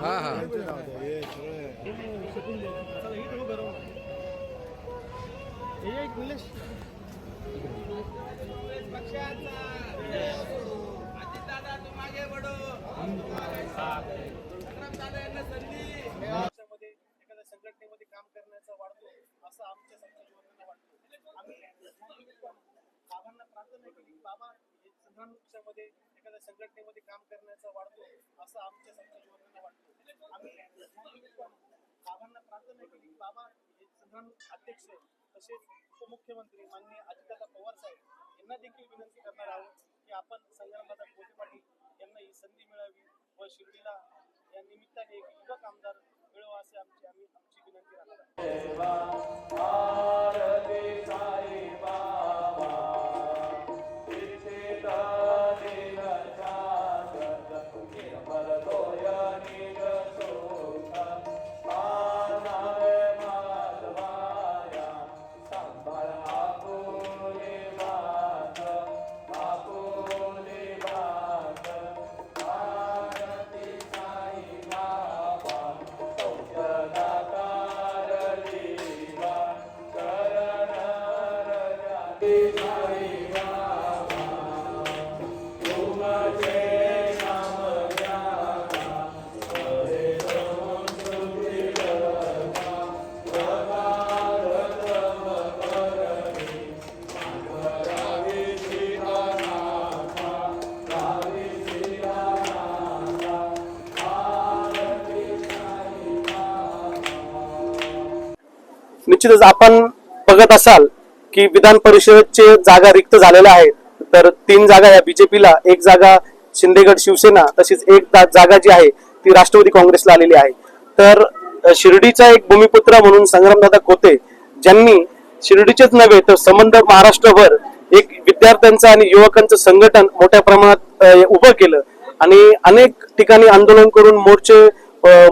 हा हा. एखाद्या संघटनेमध्ये काम करण्याचा वाढतो असं आमच्या संघटनेला वाटतो आम्ही बाबांना प्रार्थना केली बाबा संघामध्ये एखाद्या संघटनेमध्ये काम करण्याचा वाढतो असं आमच्या संघटनेला वाटतो आम्ही बाबांना प्रार्थना केली बाबा हे संग्राम अध्यक्ष तसेच उपमुख्यमंत्री माननीय अजितदादा पवार साहेब यांना देखील विनंती करणार आहोत की आपण संग्रामदादा कोटे पाटील यांना ही संधी मिळावी व शिर्डीला या निमित्ताने एक युवक आमदार मिळवा असे आमची आम्ही आमची विनंती राहणार निश्चितच आपण बघत असाल की विधान परिषदेचे जागा रिक्त झालेल्या आहेत. तर तीन जागा या बीजेपीला एक जागा शिंदेगड शिवसेना तशीच एक जागा जी आहे ती राष्ट्रवादी काँग्रेसला आलेली आहे. तर शिर्डीचा एक भूमिपुत्र म्हणून संग्रामदादा खोते ज्यांनी शिर्डीचेच नव्हे तर संबंध महाराष्ट्रभर एक विद्यार्थ्यांचं आणि युवकांचं संघटन मोठ्या प्रमाणात उभं केलं. आणि अनेक ठिकाणी आंदोलन करून मोर्चे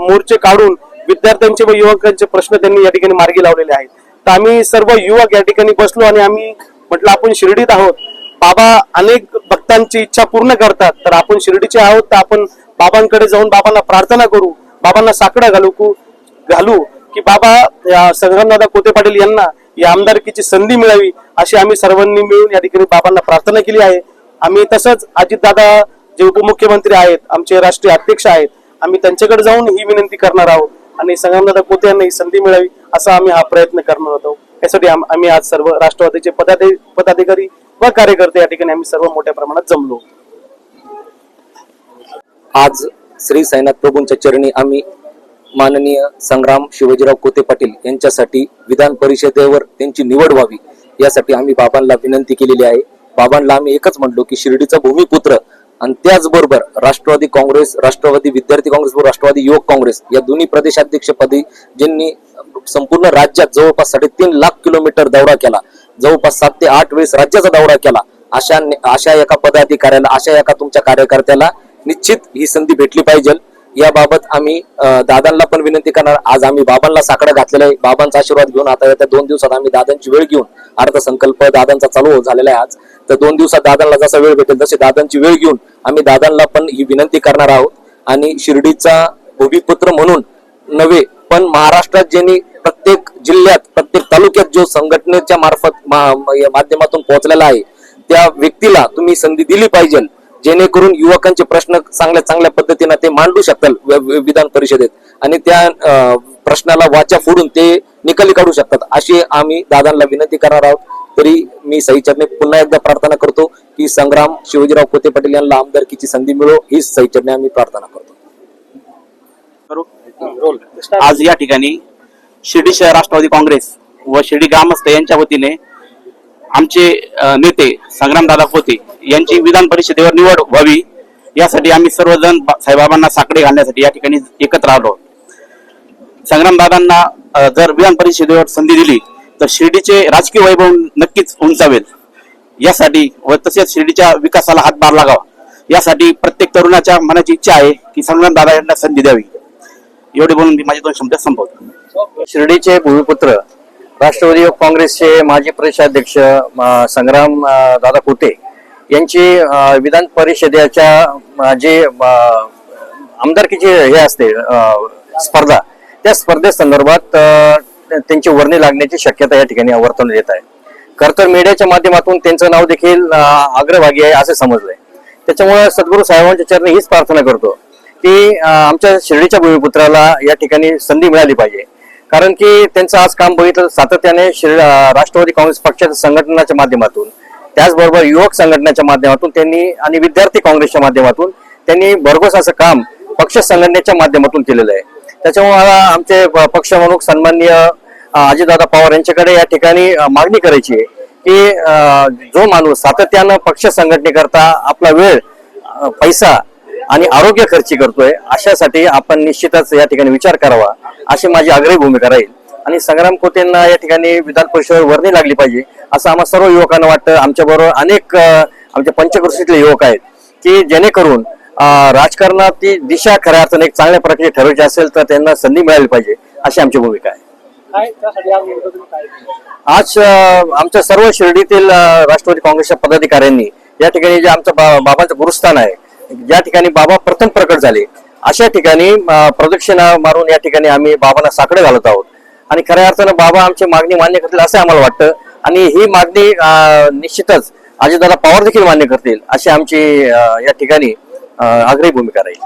मोर्चे काढून विद्यार्थ्यांचे व युवकांचे प्रश्न त्यांनी या ठिकाणी मार्गी लावलेले आहेत. तर आम्ही सर्व युवक या ठिकाणी बसलो आणि आम्ही म्हटलं आपण शिर्डीत आहोत. बाबा अनेक भक्तांची इच्छा पूर्ण करतात. तर आपण शिर्डीचे आहोत तर आपण बाबांकडे जाऊन बाबांना प्रार्थना करू बाबांना साकडा घालू कु- घालू की बाबा या संग्रामदादा कोते पाटील यांना या आमदारकीची संधी मिळावी अशी आम्ही सर्वांनी मिळून या ठिकाणी बाबांना प्रार्थना केली आहे. आम्ही तसंच अजितदादा जे उपमुख्यमंत्री आहेत आमचे राष्ट्रीय अध्यक्ष आहेत आम्ही त्यांच्याकडे जाऊन ही विनंती करणार आहोत. आणि संग्रामदादा कोते यांना ही संधी मिळावी असा आम्ही हा प्रयत्न करणार होतो. यासाठी आम्ही आज सर्व राष्ट्रवादीचे पदाधि पदाधिकारी व कार्यकर्ते या ठिकाणी आम्ही सर्व मोठ्या प्रमाणात जमलो. आज श्री साईनाथ प्रभूंच्या चरणी आम्ही माननीय संग्राम शिवाजीराव कोते पाटील यांच्यासाठी विधान परिषदेवर त्यांची निवड व्हावी यासाठी आम्ही बाबांना विनंती केलेली आहे. बाबांना आम्ही एकच म्हणलो की शिर्डीचा भूमिपुत्र आणि त्याचबरोबर राष्ट्रवादी काँग्रेस राष्ट्रवादी विद्यार्थी काँग्रेस व राष्ट्रवादी युवक काँग्रेस या दोन्ही प्रदेशाध्यक्षपदी ज्यांनी संपूर्ण राज्यात जवळपास साडेतीन लाख किलोमीटर दौरा केला जवळपास सात ते आठ वेळेस राज्याचा दौरा केला अशा अशा एका पदाधिकाऱ्याला अशा एका तुमच्या कार्यकर्त्याला निश्चित ही संधी भेटली पाहिजे. याबाबत आम्ही दादांना पण विनंती करणार. आज आम्ही बाबांना साकडं घातलेलं आहे. बाबांचा आशीर्वाद घेऊन आता येत्या दोन दिवसात आम्ही दादांची वेळ घेऊन अर्थसंकल्प दादांचा चालू झालेला आहे आज. तर दोन दिवसात दादांना जसा वेळ भेटेल तसे दादांची वेळ घेऊन आम्ही दादांना पण ही विनंती करणार आहोत. आणि शिर्डीचा भूमिपुत्र म्हणून नव्हे पण महाराष्ट्रात ज्यांनी प्रत्येक जिल्ह्यात प्रत्येक तालुक्यात जो संघटनेच्या मार्फत मा- या माध्यमातून पोहोचलेला आहे त्या व्यक्तीला तुम्ही संधी दिली पाहिजे. जेणेकरून युवकांचे प्रश्न चांगल्या चांगल्या पद्धतीने ते मांडू शकतात विधान परिषदेत. आणि त्या प्रश्नाला वाचा फोडून ते निकाली काढू शकतात. अशी आम्ही दादांना विनंती करणार आहोत. तरी मी सईचरणे पुन्हा एकदा प्रार्थना करतो की संग्राम शिवाजीराव कोते पाटील यांना आमदारकीची संधी मिळो हीच सईचरणे आम्ही प्रार्थना करतो. आज या ठिकाणी शिर्डी शहर राष्ट्रवादी काँग्रेस व शिर्डी ग्रामस्थ यांच्या वतीने आमचे नेते नेते संग्रामदादा खोते यांची विधान परिषदेवर निवड व्हावी यासाठी आम्ही सर्वजण साईबाबांना साकडे घालण्यासाठी या ठिकाणी एकत्र आलो. संग्रामदादांना जर विधान परिषदेवर संधी दिली तर शिर्डीचे राजकीय वैभव नक्कीच उंचावेल. यासाठी व तसेच शिर्डीच्या विकासाला हातभार लागावा. यासाठी प्रत्येक तरुणाच्या मनाची इच्छा आहे की संग्रामदादा यांना संधी द्यावी. एवढे बोलून मी माझे दोन शब्द संपवतो. शिर्डीचे भूमिपुत्र राष्ट्रवादी युवक काँग्रेसचे माजी प्रदेशाध्यक्ष संग्राम दादा कुटे यांची विधान परिषदेच्या जे आमदारकीची हे असते स्पर्धा त्या स्पर्धेसंदर्भात त्यांची वर्णी लागण्याची शक्यता या ठिकाणी वर्तवण्यात येत आहे. खर तर मीडियाच्या माध्यमातून त्यांचं नाव देखील अग्रभागी आहे असे समजलंय. त्याच्यामुळे सद्गुरू साहेबांच्या चरणी हीच प्रार्थना करतो की आमच्या शिर्डीच्या भूमिपुत्राला या ठिकाणी संधी मिळाली पाहिजे. कारण की त्यांचं आज काम बघितलं सातत्याने राष्ट्रवादी काँग्रेस पक्षाच्या संघटनाच्या माध्यमातून त्याचबरोबर युवक संघटनेच्या माध्यमातून त्यांनी आणि विद्यार्थी काँग्रेसच्या माध्यमातून त्यांनी भरघोस असं काम पक्ष संघटनेच्या माध्यमातून केलेलं आहे. त्याच्यामुळे मला आमचे प- पक्षप्रमुख सन्माननीय अजितदादा पवार यांच्याकडे या ठिकाणी मागणी करायची आहे की जो माणूस सातत्यानं पक्ष संघटनेकरता आपला वेळ पैसा आणि आरोग्य खर्ची करतोय अशासाठी आपण निश्चितच या ठिकाणी विचार करावा. अशी माझी आग्रही भूमिका राहील. आणि संग्राम कोतेंना या ठिकाणी विधान परिषदेवर वर्णी लागली पाहिजे असं आम्हा सर्व युवकांना वाटतं. आमच्या बरोबर अनेक आमच्या पंचकृषीतले युवक आहेत की जेणेकरून अं, राजकारणाची दिशा खऱ्या अर्थाने एक चांगल्या प्रकारे ठरवायची असेल तर त्यांना संधी मिळाली पाहिजे अशी आमची भूमिका आहे. आज आमच्या सर्व शिर्डीतील राष्ट्रवादी काँग्रेसच्या पदाधिकाऱ्यांनी या ठिकाणी जे आमचं बाबांचं गुरुस्थान आहे ज्या ठिकाणी बाबा प्रथम प्रकट झाले अशा ठिकाणी प्रदक्षिणा मारून या ठिकाणी आम्ही बाबांना साकडे घालत आहोत. आणि खऱ्या अर्थानं बाबा आमची मागणी मान्य करतील असं आम्हाला वाटतं. आणि ही मागणी निश्चितच अजितदादा पवार देखील मान्य करतील अशी आमची या ठिकाणी आग्रही भूमिका राहील.